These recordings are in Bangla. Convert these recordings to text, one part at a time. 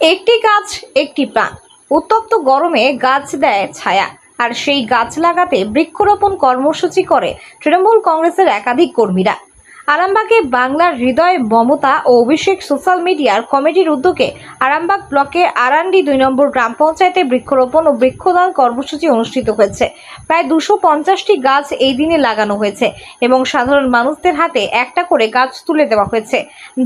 একটি গাছ, একটি প্রাণ। উত্তপ্ত গরমে গাছ দেয় ছায়া, আর সেই গাছ লাগাতে বৃক্ষরোপণ কর্মসূচি করে তৃণমূল কংগ্রেসের একাধিক কর্মীরা। আরামবাগে বাংলার হৃদয়, মমতা ও অভিষেক সোশ্যাল মিডিয়ার কমিটির উদ্যোগে আরামবাগ ব্লকে আরান্ডি দুই নম্বর গ্রাম পঞ্চায়েতে বৃক্ষরোপণ ও বৃক্ষদান কর্মসূচি অনুষ্ঠিত হয়েছে। প্রায় দুশো পঞ্চাশটি গাছ এই দিনে লাগানো হয়েছে এবং সাধারণ মানুষদের হাতে একটা করে গাছ তুলে দেওয়া হয়েছে,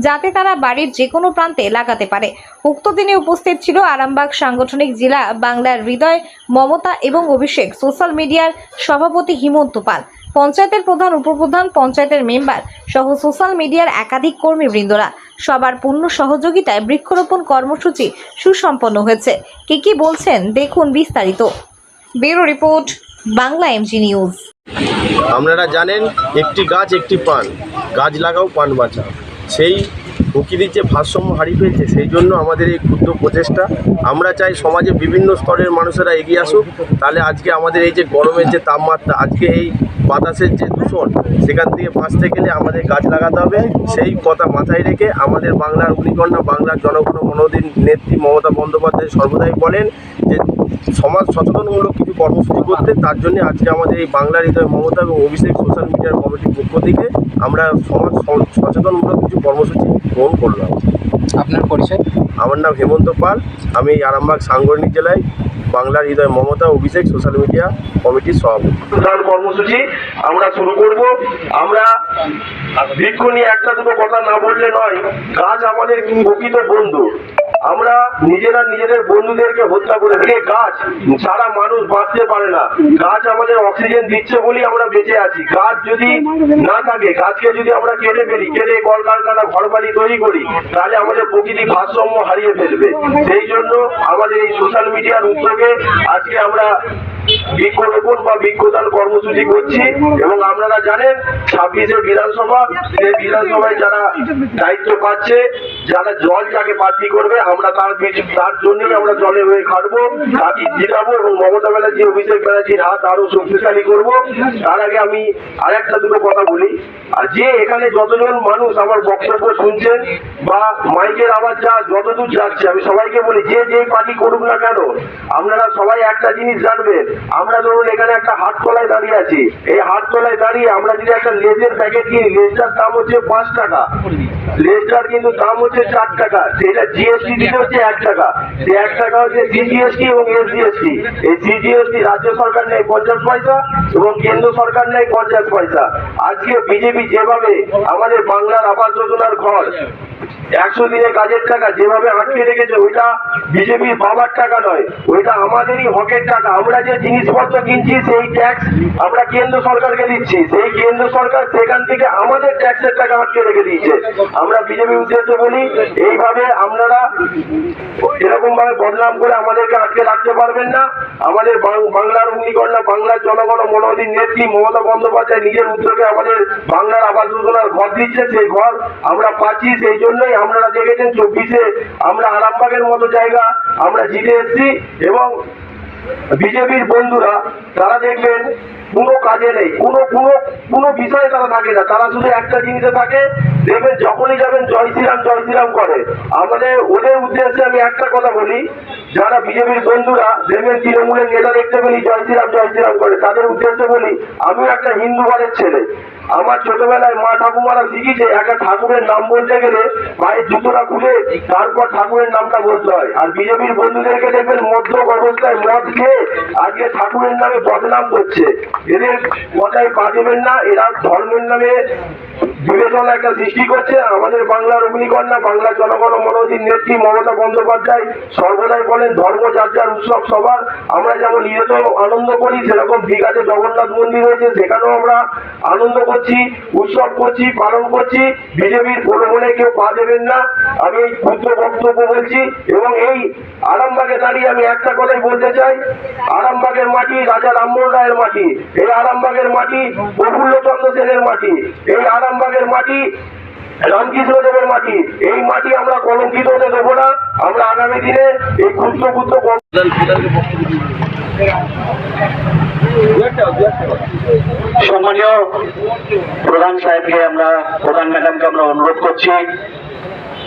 যাতে তারা বাড়ির যে কোনো প্রান্তে লাগাতে পারে। উক্ত দিনে উপস্থিত ছিল আরামবাগ সাংগঠনিক জেলা বাংলার হৃদয়, মমতা এবং অভিষেক, সোশ্যাল মিডিয়ার সভাপতি হিমন্ত পাল। পঞ্চায়েতের প্রধান, উপপ্রধান, পঞ্চায়েতের মেম্বার সহ সোশ্যাল মিডিয়ার একাধিক কর্মীবৃন্দরা সবার পূর্ণ সহযোগিতায় বৃক্ষরোপণ কর্মসূচি সুসম্পন্ন হয়েছে। কে কি বলছেন দেখুন বিস্তারিত। Bureau report, Bangla MG news আপনারা জানেন, একটি গাছ, একটি পান। গাছ লাগাও, পান বাঁচাও। সেই প্রকৃতির যে ভারসাম্য হারিয়ে ফেলছে, সেই জন্য আমাদের এই ক্ষুদ্র প্রচেষ্টা। আমরা চাই সমাজে বিভিন্ন স্তরের মানুষেরা এগিয়ে আসুক। তাহলে আজকে আমাদের এই যে গরমের যে তাপমাত্রা, আজকে এই বাতাসের যে দূষণ, সেখান থেকে বাঁচতে গেলে আমাদের গাছ লাগাতে হবে। সেই কথা মাথায় রেখে আমাদের বাংলার অগ্নিকন্যা, বাংলার জনগণ মনোদিন নেত্রী মমতা বন্দ্যোপাধ্যায় সর্বদাই বলেন যে, সমাজ সচেতনমূলক কিছু কর্মসূচি করতে। তার জন্য আজকে আমাদের এই বাংলার হৃদয় মমতা এবং অভিষেক সোশ্যাল মিডিয়ার কমিটির পক্ষ থেকে আমরা সমাজ সচেতনমূলক কিছু কর্মসূচি গ্রহণ করলাম আপনার পরিচয়? আমার নাম হেমন্ত পাল আমি আরামবাগ সাংগঠনিক জেলায় বাংলার হৃদয় মমতা, অভিষেক সোশ্যাল মিডিয়া কমিটির সভাপতি। কর্মসূচি আমরা শুরু করব। আমরা বৃক্ষ নিয়ে একটা দুটো কথা না বললে নয় গাছ আমাদের প্রকৃত বন্ধু। আমরা নিজেরা নিজেদের বন্ধুদেরকে হত্যা করে দিয়ে গাছ সারা মানুষ বাঁচতে পারে না। গাছ আমাদের অক্সিজেন দিচ্ছে বলেই আমরা বেঁচে আছি। গাছ যদি না থাকে গাছকে যদি আমরা কেটে ফেলি, কেটে কলকারখানা ঘর বাড়ি তৈরি করি, তাহলে আমাদের প্রকৃতি ভারসাম্য হারিয়ে ফেলবে। সেই জন্য আমাদের এই সোশ্যাল মিডিয়ার উদ্যোগে আজকে আমরা বৃক্ষরোপণ বা বৃক্ষদান কর্মসূচি করছি এবং আপনারা জানেন ছাব্বিশে বিধানসভা সেই বিধানসভায় যারা দায়িত্ব পাচ্ছে, যারা জল যাকে প্রার্থী করবে, আমরা তার তার জন্যই আমরা জলে হয়ে খাটবো তাকে জিতাবো এবং মমতা ব্যানার্জি, অভিষেক ব্যানার্জির হাত আরও শক্তিশালী করব। তার আগে আমি আরেকটা দুটো কথা বলি। আর যে এখানে যতজন মানুষ আমার বক্তব্য শুনছেন বা মাইকের আওয়াজ যা যতদূর যাচ্ছে, আমি সবাইকে বলি, যে যে পার্টি করুক না কেন, আপনারা সবাই একটা জিনিস জানবেন আমরা ধরুন এখানে একটা হাট তলায় দাঁড়িয়ে আছি। এই হাট তলায় দাঁড়িয়ে আমরা যদি একটা লেজের প্যাকেট কিনি, লেজটার দাম হচ্ছে পাঁচ টাকা। লেজটার কিন্তু দাম হচ্ছে চার টাকা। সেটা জিএসটি দিতে হচ্ছে এক টাকা। সেই এক টাকা হচ্ছে সিজিএসটি এবং এসজিএসটি এই সিজিএসটি রাজ্য সরকার নেয় পঞ্চাশ পয়সা এবং কেন্দ্র সরকার নেয় পঞ্চাশ পয়সা। আজকে বিজেপি যেভাবে আমাদের বাংলার আবাস যোজনার ঘর, একশো দিনে কাজের টাকা যেভাবে আটকে রেখেছে, ওইটা বিজেপির বাবার টাকা নয়, ওইটা আমাদেরই হকের টাকা। আমরা যে জিনিসপত্র কিনছি সেই ট্যাক্স আমরা কেন্দ্র সরকারকে দিচ্ছি। সেই কেন্দ্র সরকার সেখান থেকে আমাদের ট্যাক্সের টাকা আটকে রেখে দিয়েছে। আমরা বিজেপির উদ্দেশ্যে বলি, এইভাবে আপনারা এরকম ভাবে বদনাম করে আমাদেরকে আটকে রাখতে পারবেন না। আমাদের বাংলার অগ্নিকন্যা, বাংলার জনগণ মনোদিন নেত্রী মমতা বন্দ্যোপাধ্যায় নিজের উদ্যোগে আমাদের বাংলার আবাস যোজনার ঘর দিচ্ছে। সেই ঘর আমরা পাচ্ছি। সেই জন্যই আপনারা দেখেছেন, চব্বিশে আমরা আরামবাগের মতো জায়গা আমরা জিতে এসেছি এবং বিজেপির বন্ধুরা তারা দেখবেন কোনো কাজে নেই, কোনো কোনো কোনো বিষয়ে তারা থাকে না। তারা শুধু একটা জিনিসে থাকে দেখবেন যখনই যাবেন জয় শ্রীরাম জয় শ্রীরাম করে। আমাদের, ওদের উদ্দেশ্যে আমি একটা কথা বলি, যারা বিজেপির বন্ধুরা, দেখবেন তৃণমূলের নেতা দেখতে পেলি, জয় শ্রীরাম জয় শ্রীরাম করে। তাদের উদ্দেশ্যে বলি, আমিও একটা হিন্দু ঘরের ছেলে। আমার ছোটবেলায় মা ঠাকুমারা শিখিয়েছে, একটা ঠাকুরের নাম বলতে গেলে পায়ের জুতোটা খুলে তারপর ঠাকুরের নামটা বলতে হয়। আর বিজেপির বন্ধুদেরকে দেখবেন মধ্য অবস্থায় মদ খেয়ে আজকে ঠাকুরের নামে বদনাম করছে। এদের কথায় পা দেবেন না, এরা ধর্মের নামে বিবেচনা একটা সৃষ্টি করছে আমাদের বাংলার অগ্নিকন্যা বাংলার জনগণ মনোজিৎ নেত্রী মমতা বন্দ্যোপাধ্যায় সর্বদাই বলেন, ধর্ম যার উৎসব সবার। আমরা যেমন নিহত আনন্দ করি, সেরকম দীঘাতে জগন্নাথ মন্দির হয়েছে সেখানেও আমরা আনন্দ করছি, উৎসব করছি, পালন করছি। বিজেপির প্রলোভনে কেউ পা দেবেন না, আমি এই ক্ষুদ্র বক্তব্য বলছি, এবং এই আরামবাগে দাঁড়িয়ে আমি একটা কথাই বলতে চাই, আরামবাগের মাটি রাজা রামমোহন রায়ের মাটি। এই আরামবাগের মাটি প্রফুল্ল চন্দ্র সেনের মাটি, এই আরামবাগের মাটি, রামকৃষ্ণ দেবের মাটি, এই মাটি আমরা কলঙ্কিত হতে দেবো না। আমরা আগামী দিনে এই ক্ষুদ্র ক্ষুদ্র সম্মানীয় প্রধান সাহেবকে আমরা, প্রধান ম্যাডামকে আমরা অনুরোধ করছি।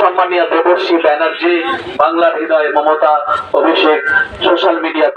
সম্মানীয় দেবশ্রী ব্যানার্জি বাংলার হৃদয় মমতা অভিষেক সোশ্যাল মিডিয়া